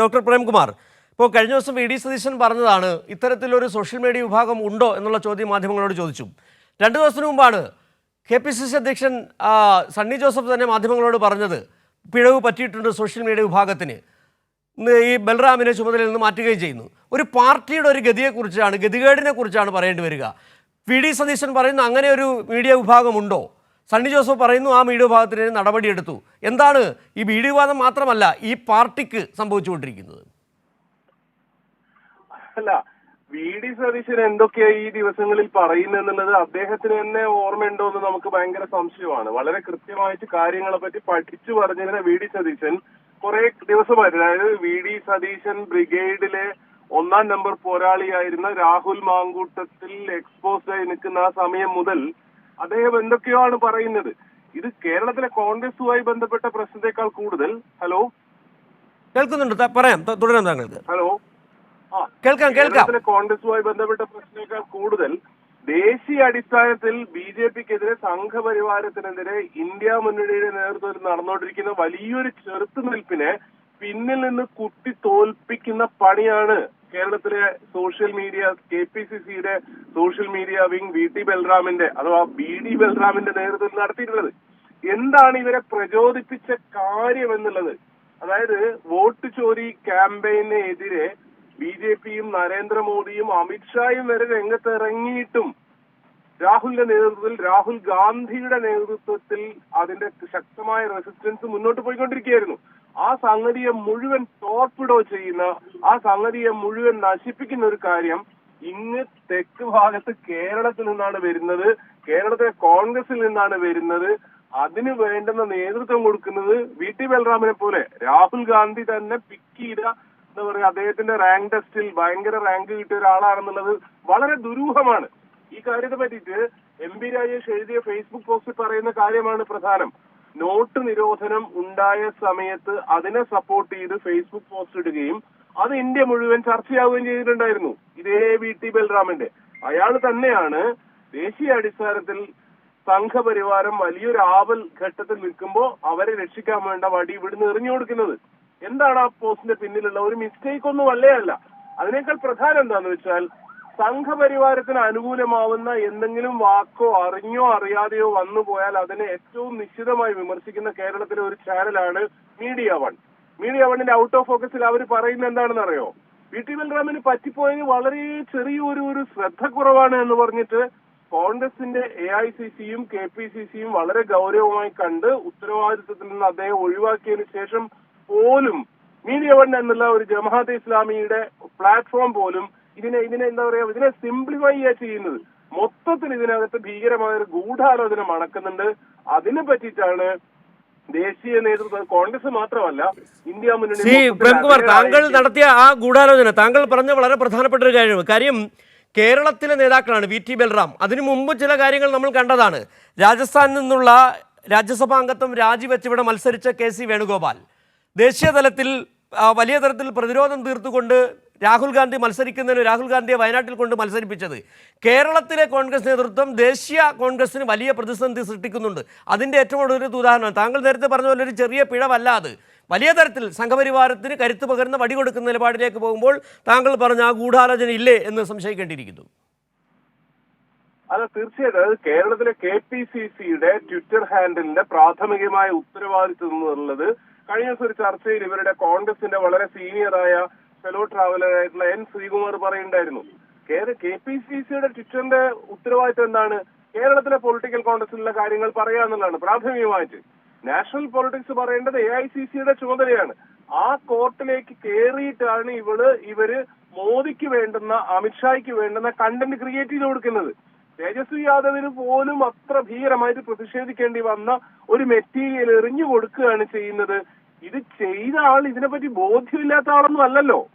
Doctor Premkumar. ഇപ്പോൾ കഴിഞ്ഞ ദിവസം വി ഡി സതീശൻ പറഞ്ഞതാണ് ഇത്തരത്തിലൊരു സോഷ്യൽ മീഡിയ വിഭാഗം ഉണ്ടോ എന്നുള്ള ചോദ്യം മാധ്യമങ്ങളോട് ചോദിച്ചു. രണ്ട് ദിവസത്തിന് മുമ്പാണ് കെ പി സി സി അധ്യക്ഷൻ സണ്ണി ജോസഫ് തന്നെ മാധ്യമങ്ങളോട് പറഞ്ഞത് പിഴവ് പറ്റിയിട്ടുണ്ട് സോഷ്യൽ മീഡിയ വിഭാഗത്തിന്. ഈ ബൽറാമിനെ ചുമതലയിൽ നിന്ന് മാറ്റുകയും ചെയ്യുന്നു. ഒരു പാർട്ടിയുടെ ഒരു ഗതിയെക്കുറിച്ചാണ് ഗതികേടിനെ കുറിച്ചാണ് പറയേണ്ടി വരിക. വി ഡി സതീശൻ പറയുന്നു അങ്ങനെ ഒരു മീഡിയ വിഭാഗമുണ്ടോ സണ്ണി ജോസഫ് പറയുന്നു ആ മീഡിയ വിഭാഗത്തിന് നടപടിയെടുത്തു. എന്താണ് ഈ മീഡിയ വിവാദം മാത്രമല്ല ഈ പാർട്ടിക്ക് സംഭവിച്ചുകൊണ്ടിരിക്കുന്നത്? അല്ല വി ഡി സതീശൻ എന്തൊക്കെയാ ഈ ദിവസങ്ങളിൽ പറയുന്നെന്നുള്ളത് അദ്ദേഹത്തിന് തന്നെ ഓർമ്മയുണ്ടോ എന്ന് നമുക്ക് ഭയങ്കര സംശയമാണ്. വളരെ കൃത്യമായിട്ട് കാര്യങ്ങളെ പറ്റി പഠിച്ചു പറഞ്ഞിരുന്ന വി ഡി സതീശൻ കുറെ ദിവസമായിട്ട് അതായത് വി ഡി സതീശൻ ബ്രിഗേഡിലെ ഒന്നാം നമ്പർ പോരാളിയായിരുന്ന രാഹുൽ മാങ്കൂട്ടത്തിൽ എക്സ്പോസ് ആയി നിൽക്കുന്ന ആ സമയം മുതൽ അദ്ദേഹം എന്തൊക്കെയാണ് പറയുന്നത്? ഇത് കേരളത്തിലെ കോൺഗ്രസുമായി ബന്ധപ്പെട്ട പ്രശ്നത്തെക്കാൾ കൂടുതൽ. ഹലോ? കേൾക്കുന്നുണ്ട്. പറയാം. തുടരാം താങ്കൾക്ക്. ഹലോ? കേൾക്കാം കേൾക്കാം. കേരളത്തിലെ കോൺഗ്രസുമായി ബന്ധപ്പെട്ട പ്രശ്നത്തെക്കാൾ കൂടുതൽ ദേശീയ അടിസ്ഥാനത്തിൽ ബി ജെ പിക്കെതിരെ സംഘപരിവാരത്തിനെതിരെ ഇന്ത്യ മുന്നണിയുടെ നേതൃത്വത്തിൽ നടന്നുകൊണ്ടിരിക്കുന്ന വലിയൊരു ചെറുത്തുനിൽപ്പിനെ പിന്നിൽ നിന്ന് കുത്തി തോൽപ്പിക്കുന്ന പണിയാണ് കേരളത്തിലെ social media K P C സിയുടെ social media wing V T ബൽറാമിന്റെ അഥവാ ബി ഡി ബൽറാമിന്റെ നേതൃത്വത്തിൽ നടത്തിയിട്ടുള്ളത്. എന്താണ് ഇവരെ പ്രചോദിപ്പിച്ച കാര്യം എന്നുള്ളത്? അതായത് വോട്ട് ചോരി ക്യാമ്പയിനെതിരെ ബി ജെ പിയും നരേന്ദ്രമോദിയും അമിത്ഷായും വരെ രംഗത്തിറങ്ങിയിട്ടും രാഹുലിന്റെ നേതൃത്വത്തിൽ രാഹുൽ ഗാന്ധിയുടെ നേതൃത്വത്തിൽ അതിന്റെ ശക്തമായ റെസിസ്റ്റൻസ് മുന്നോട്ട് പോയിക്കൊണ്ടിരിക്കുകയായിരുന്നു. ആ സംഗതിയെ മുഴുവൻ ടോർപ്പിഡോ ചെയ്യുന്ന ആ സംഗതിയെ മുഴുവൻ നശിപ്പിക്കുന്ന ഒരു കാര്യം ഇങ്ങ് തെക്ക് ഭാഗത്ത് കേരളത്തിൽ നിന്നാണ് വരുന്നത്. കേരളത്തിലെ കോൺഗ്രസിൽ നിന്നാണ് വരുന്നത്. അതിന് വേണ്ടുന്ന നേതൃത്വം കൊടുക്കുന്നത് വി ടി ബലറാമിനെ പോലെ. രാഹുൽ ഗാന്ധി തന്നെ പിക്ക് ചെയ്ത എന്താ പറയുക അദ്ദേഹത്തിന്റെ റാങ്ക് ടെസ്റ്റിൽ ഭയങ്കര റാങ്ക് കിട്ടിയ ഒരാളാണെന്നുള്ളത് വളരെ ദുരൂഹമാണ്. ഈ കാര്യത്തെ പറ്റിയിട്ട് എം പി രാജേഷ് എഴുതിയ ഫേസ്ബുക്ക് പോസ്റ്റിൽ പറയുന്ന കാര്യമാണ് പ്രധാനം. നോട്ട് നിരോധനം ഉണ്ടായ സമയത്ത് അതിനെ സപ്പോർട്ട് ചെയ്ത് ഫേസ്ബുക്ക് പോസ്റ്റ് ഇടുകയും അത് ഇന്ത്യ മുഴുവൻ ചർച്ചയാവുകയും ചെയ്തിട്ടുണ്ടായിരുന്നു. ഇതേ വി ടി ബൽറാമിന്റെ. അയാൾ തന്നെയാണ് ദേശീയ അടിസ്ഥാനത്തിൽ സംഘപരിവാരം വലിയൊരു ആവൽ ഘട്ടത്തിൽ നിൽക്കുമ്പോൾ അവരെ രക്ഷിക്കാൻ വേണ്ട വടി ഇവിടുന്ന് എറിഞ്ഞു കൊടുക്കുന്നത്. എന്താണ് ആ പോസ്റ്റിന്റെ പിന്നിലുള്ള ഒരു മിസ്റ്റേക്ക് ഒന്നും അല്ലേ അല്ല? അതിനേക്കാൾ പ്രധാനം എന്താന്ന് വെച്ചാൽ സംഘപരിവാരത്തിന് അനുകൂലമാവുന്ന എന്തെങ്കിലും വാക്കോ അറിഞ്ഞോ അറിയാതെയോ വന്നു പോയാൽ അതിനെ ഏറ്റവും നിശ്ചിതമായി വിമർശിക്കുന്ന കേരളത്തിലെ ഒരു ചാനലാണ് മീഡിയ വൺ. മീഡിയ വണ്ണിന്റെ ഔട്ട് ഓഫ് ഫോക്കസിൽ അവർ പറയുന്ന എന്താണെന്ന് അറിയോ? വി ടി ബൽറാമിന് പറ്റിപ്പോയതിന് വളരെ ചെറിയൊരു ഒരു ശ്രദ്ധ കുറവാണ് എന്ന് പറഞ്ഞിട്ട് കോൺഗ്രസിന്റെ എ ഐ സി സിയും കെ പി സി സിയും വളരെ ഗൗരവമായി കണ്ട് ഉത്തരവാദിത്വത്തിൽ നിന്ന് അദ്ദേഹം ഒഴിവാക്കിയതിനു ശേഷം പോലും മീഡിയ വൺ എന്നുള്ള ഒരു ജമാഅത്തെ ഇസ്ലാമിയുടെ പ്ലാറ്റ്ഫോം പോലും ഇതിനെ ഇതിനെ എന്താ പറയാ ഇതിനെ സിംപ്ലിഫൈ ചെയ്യാ ചെയ്യുന്നത്. മൊത്തത്തിൽ ഇതിനകത്ത് ഭീകരമായ ഒരു ഗൂഢാലോചന മണക്കുന്നുണ്ട്. അതിനെ പറ്റിയിട്ടാണ് ദേശീയ നേതൃത്വം കോൺഗ്രസ് മാത്രമല്ല ഇന്ത്യ മുന്നണി പ്രേംകുമാർ താങ്കൾ നടത്തിയ ആ ഗൂഢാലോചന താങ്കൾ പറഞ്ഞ വളരെ പ്രധാനപ്പെട്ട ഒരു കാര്യം. കാര്യം കേരളത്തിലെ നേതാക്കളാണ് വി ടി ബൽറാം. അതിനു മുമ്പ് ചില കാര്യങ്ങൾ നമ്മൾ കണ്ടതാണ്. രാജസ്ഥാനിൽ നിന്നുള്ള രാജ്യസഭാ അംഗത്വം രാജിവെച്ച് ഇവിടെ മത്സരിച്ച കെ സി വേണുഗോപാൽ. ദേശീയ തലത്തിൽ വലിയ തരത്തിൽ പ്രതിരോധം തീർത്തുകൊണ്ട് രാഹുൽ ഗാന്ധി മത്സരിക്കുന്നതിന് രാഹുൽ ഗാന്ധിയെ വയനാട്ടിൽ കൊണ്ട് മത്സരിപ്പിച്ചത്. കേരളത്തിലെ കോൺഗ്രസ് നേതൃത്വം ദേശീയ കോൺഗ്രസിന് വലിയ പ്രതിസന്ധി സൃഷ്ടിക്കുന്നുണ്ട്. അതിന്റെ ഏറ്റവും ഒരു ഉദാഹരണം താങ്കൾ നേരത്തെ പറഞ്ഞ പോലെ ഒരു ചെറിയ പിഴവല്ല അത് വലിയ തരത്തിൽ സംഘപരിവാരത്തിന് കരുത്ത് പകരുന്ന വടി കൊടുക്കുന്ന നിലപാടിലേക്ക് പോകുമ്പോൾ താങ്കൾ പറഞ്ഞ ആ ഗൂഢാലോചന ഇല്ലേ എന്ന് സംശയിക്കേണ്ടിയിരിക്കുന്നു. അല്ല തീർച്ചയായിട്ടും. അത് കേരളത്തിലെ കെ പി സി സിയുടെ ട്വിറ്റർ ഹാൻഡിലിന്റെ പ്രാഥമികമായ ഉത്തരവാദിത്വം എന്നുള്ളത് കഴിഞ്ഞ ദിവസം ഒരു ചർച്ചയിൽ ഇവരുടെ കോൺഗ്രസിന്റെ വളരെ സീനിയറായ ഫെലോ ട്രാവലറായിട്ടുള്ള എൻ ശ്രീകുമാർ പറയുണ്ടായിരുന്നു കെ പി സി സിയുടെ ട്വിറ്ററിന്റെ ഉത്തരവാദിത്വം എന്താണ്? കേരളത്തിലെ പൊളിറ്റിക്കൽ കോൺഗ്രസിലുള്ള കാര്യങ്ങൾ പറയാന്നുള്ളതാണ് പ്രാഥമികമായിട്ട്. നാഷണൽ പൊളിറ്റിക്സ് പറയേണ്ടത് എ ഐ സി സിയുടെ ചുമതലയാണ്. ആ കോർട്ടിലേക്ക് കയറിയിട്ടാണ് ഇവൾ ഇവർ മോദിക്ക് വേണ്ടുന്ന അമിത്ഷായ്ക്ക് വേണ്ടുന്ന കണ്ടന്റ് ക്രിയേറ്റ് ചെയ്ത് കൊടുക്കുന്നത്. തേജസ്വി യാദവിന് പോലും അത്ര ഭീകരമായിട്ട് പ്രതിഷേധിക്കേണ്ടി വന്ന ഒരു മെറ്റീരിയൽ എറിഞ്ഞു കൊടുക്കുകയാണ് ചെയ്യുന്നത് ഇത് ചെയ്ത ആൾ ഇതിനെപ്പറ്റി ബോധ്യമില്ലാത്ത ആളൊന്നും അല്ലല്ലോ.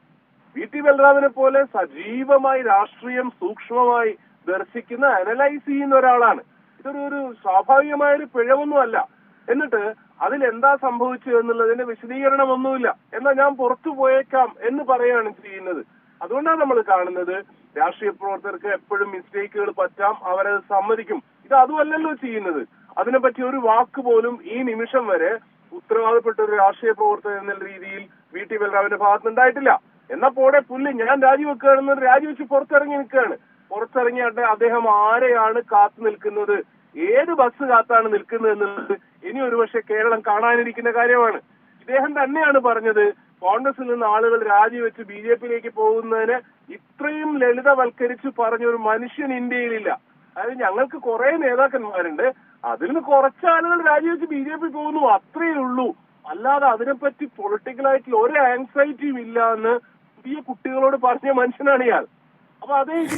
വി ടി ബലറാമിനെ പോലെ സജീവമായി രാഷ്ട്രീയം സൂക്ഷ്മമായി ദർശിക്കുന്ന അനലൈസ് ചെയ്യുന്ന ഒരാളാണ്. ഇതൊരു ഒരു സ്വാഭാവികമായ ഒരു പിഴവൊന്നും അല്ല. എന്നിട്ട് അതിൽ എന്താ സംഭവിച്ചു എന്നുള്ളതിന്റെ വിശദീകരണം ഒന്നുമില്ല എന്നാൽ ഞാൻ പുറത്തു പോയേക്കാം എന്ന് പറയുകയാണ് ചെയ്യുന്നത്. അതുകൊണ്ടാണ് നമ്മൾ കാണുന്നത് രാഷ്ട്രീയ പ്രവർത്തകർക്ക് എപ്പോഴും മിസ്റ്റേക്കുകൾ പറ്റാം അവരത് സമ്മതിക്കും. ഇത് അതുമല്ലല്ലോ ചെയ്യുന്നത്. അതിനെപ്പറ്റി ഒരു വാക്ക് പോലും ഈ നിമിഷം വരെ ഉത്തരവാദപ്പെട്ട ഒരു രാഷ്ട്രീയ പ്രവർത്തകൻ എന്ന രീതിയിൽ വി ടി ബലറാമിന്റെ ഭാഗത്ത് ഉണ്ടായിട്ടില്ല എന്നാ പോടെ പുല്ല്. ഞാൻ രാജിവെക്കുകയാണെന്ന് രാജിവെച്ച് പുറത്തിറങ്ങി നിൽക്കുകയാണ്. പുറത്തിറങ്ങിയാട്ടെ അദ്ദേഹം ആരെയാണ് കാത്തു നിൽക്കുന്നത്? ഏത് ബസ് കാത്താണ് നിൽക്കുന്നത് എന്നുള്ളത് ഇനി ഒരുപക്ഷെ കേരളം കാണാനിരിക്കുന്ന കാര്യമാണ്. ഇദ്ദേഹം തന്നെയാണ് പറഞ്ഞത് കോൺഗ്രസിൽ നിന്ന് ആളുകൾ രാജിവെച്ച് ബി ജെ പിയിലേക്ക് പോകുന്നതിന് ഇത്രയും ലളിതവൽക്കരിച്ച് പറഞ്ഞ ഒരു മനുഷ്യൻ ഇന്ത്യയിലില്ല. അതായത് ഞങ്ങൾക്ക് കുറെ നേതാക്കന്മാരുണ്ട്. അതിൽ നിന്ന് കുറച്ച് ആളുകൾ രാജിവെച്ച് ബി ജെ പി പോകുന്നു അത്രയേ ഉള്ളൂ. അല്ലാതെ അതിനെപ്പറ്റി പൊളിറ്റിക്കലായിട്ടുള്ള ഒരു ആങ്സൈറ്റിയും ഇല്ല എന്ന് പുതിയ കുട്ടികളോട് പറഞ്ഞ മനുഷ്യനാണ് ഇയാൾ.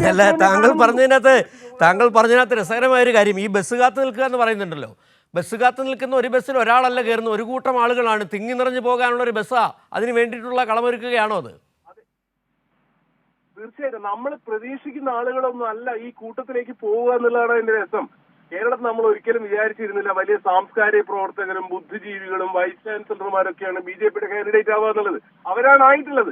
അല്ല താങ്കൾ. പറഞ്ഞതിനകത്ത് താങ്കൾ പറഞ്ഞതിനകത്ത് രസകരമായ ഒരു കാര്യം ഈ ബസ് കാത്തു നിൽക്കുക എന്ന് പറയുന്നുണ്ടല്ലോ. ബസ് കാത്തു നിൽക്കുന്ന ഒരു ബസ്സിൽ ഒരാളല്ല കയറുന്ന ഒരു കൂട്ടം ആളുകളാണ്. തിങ്ങി നിറഞ്ഞു പോകാനുള്ള ഒരു ബസ്സാ. അതിന് വേണ്ടിയിട്ടുള്ള കളമൊരുക്കുകയാണോ അത്. തീർച്ചയായിട്ടും. നമ്മൾ പ്രതീക്ഷിക്കുന്ന ആളുകളൊന്നും അല്ല ഈ കൂട്ടത്തിലേക്ക് പോവുക എന്നുള്ളതാണ് അതിന്റെ രസം. കേരളത്തിൽ നമ്മൾ ഒരിക്കലും വിചാരിച്ചിരുന്നില്ല വലിയ സാംസ്കാരിക പ്രവർത്തകരും ബുദ്ധിജീവികളും വൈസ് ചാൻസലർമാരൊക്കെയാണ് ബി ജെ പിയുടെ കാൻഡിഡേറ്റ് ആവുക എന്നുള്ളത്. അവരാണ് ആയിട്ടുള്ളത്.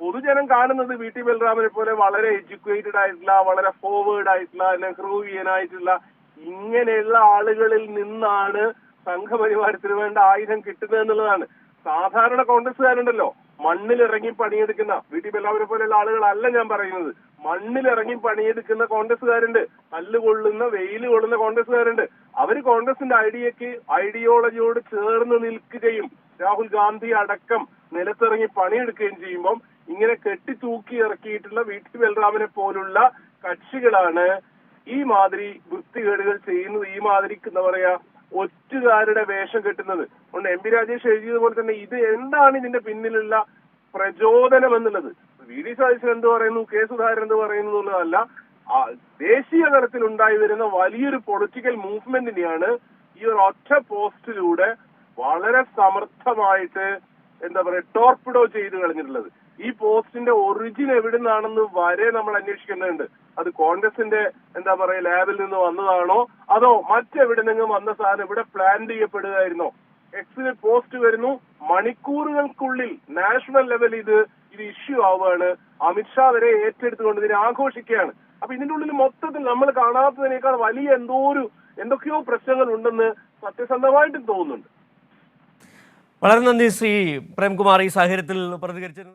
പൊതുജനം കാണുന്നത് വി ടി ബലറാമിനെ പോലെ വളരെ എഡ്യൂക്കേറ്റഡ് ആയിട്ടുള്ള വളരെ ഫോർവേഡ് ആയിട്ടുള്ള നെഹ്റുവിയനായിട്ടുള്ള ഇങ്ങനെയുള്ള ആളുകളിൽ നിന്നാണ് സംഘപരിവാരത്തിന് വേണ്ട ആയുധം കിട്ടുന്നത് എന്നുള്ളതാണ്. സാധാരണ കോൺഗ്രസ്സുകാരുണ്ടല്ലോ. മണ്ണിലിറങ്ങി പണിയെടുക്കുന്ന വി ടി ബലറാമിനെ പോലെയുള്ള ആളുകളല്ല ഞാൻ പറയുന്നത്. മണ്ണിലിറങ്ങി പണിയെടുക്കുന്ന കോൺഗ്രസ്സുകാരുണ്ട്. കല്ല് കൊള്ളുന്ന വെയിൽ കൊള്ളുന്ന കോൺഗ്രസ്സുകാരുണ്ട്. അവർ കോൺഗ്രസിന്റെ ഐഡിയക്ക് ഐഡിയോളജിയോട് ചേർന്ന് നിൽക്കുകയും രാഹുൽ ഗാന്ധി അടക്കം നിലത്തിറങ്ങി പണിയെടുക്കുകയും ചെയ്യുമ്പം ഇങ്ങനെ കെട്ടി തൂക്കി ഇറക്കിയിട്ടുള്ള വി. ടി. ബലറാമിനെ പോലുള്ള കക്ഷികളാണ് ഈ മാതിരി വൃത്തികേടുകൾ ചെയ്യുന്നത് ഈ മാതിരി എന്താ പറയാ ഒറ്റുകാരുടെ വേഷം കെട്ടുന്നത്. അതുകൊണ്ട് എം പി രാജേഷ് എഴുതിയതുപോലെ തന്നെ ഇത് എന്താണ് ഇതിന്റെ പിന്നിലുള്ള പ്രചോദനം എന്നുള്ളത്? വി ഡി സതീശൻ എന്ത് പറയുന്നു? കെ സുധാകരൻ എന്ത് പറയുന്നു എന്നുള്ളതല്ല. ദേശീയ തലത്തിൽ ഉണ്ടായി വരുന്ന വലിയൊരു പൊളിറ്റിക്കൽ മൂവ്മെന്റിനെയാണ് ഈ ഒരു ഒറ്റ പോസ്റ്റിലൂടെ വളരെ സമർത്ഥമായിട്ട് എന്താ പറയുക ടോർപ്പിഡോ ചെയ്ത് കളഞ്ഞിട്ടുള്ളത്. ഈ പോസ്റ്റിന്റെ ഒറിജിൻ എവിടുന്നാണെന്ന് വരെ നമ്മൾ അന്വേഷിക്കേണ്ടതുണ്ട്. അത് കോൺഗ്രസിന്റെ എന്താ പറയുക ലാബിൽ നിന്ന് വന്നതാണോ? അതോ മറ്റെവിടെ നിന്നും വന്ന സാധനം ഇവിടെ പ്ലാൻ ചെയ്യപ്പെടുകയായിരുന്നോ? എക്സിന് പോസ്റ്റ് വരുന്നു. മണിക്കൂറുകൾക്കുള്ളിൽ നാഷണൽ ലെവൽ ഇത് ഇത് ഇഷ്യൂ ആവുകയാണ്. അമിത്ഷാ വരെ ഏറ്റെടുത്തുകൊണ്ട് ഇതിനെ ആഘോഷിക്കുകയാണ്. അപ്പൊ ഇതിന്റെ ഉള്ളിൽ മൊത്തത്തിൽ നമ്മൾ കാണാത്തതിനേക്കാൾ വലിയ എന്തോ ഒരു എന്തൊക്കെയോ പ്രശ്നങ്ങൾ ഉണ്ടെന്ന് സത്യസന്ധമായിട്ടും തോന്നുന്നുണ്ട്. വളരെ നന്ദി ശ്രീ പ്രേംകുമാർ ഈ സാഹചര്യത്തിൽ പ്രതികരിച്ചതിന്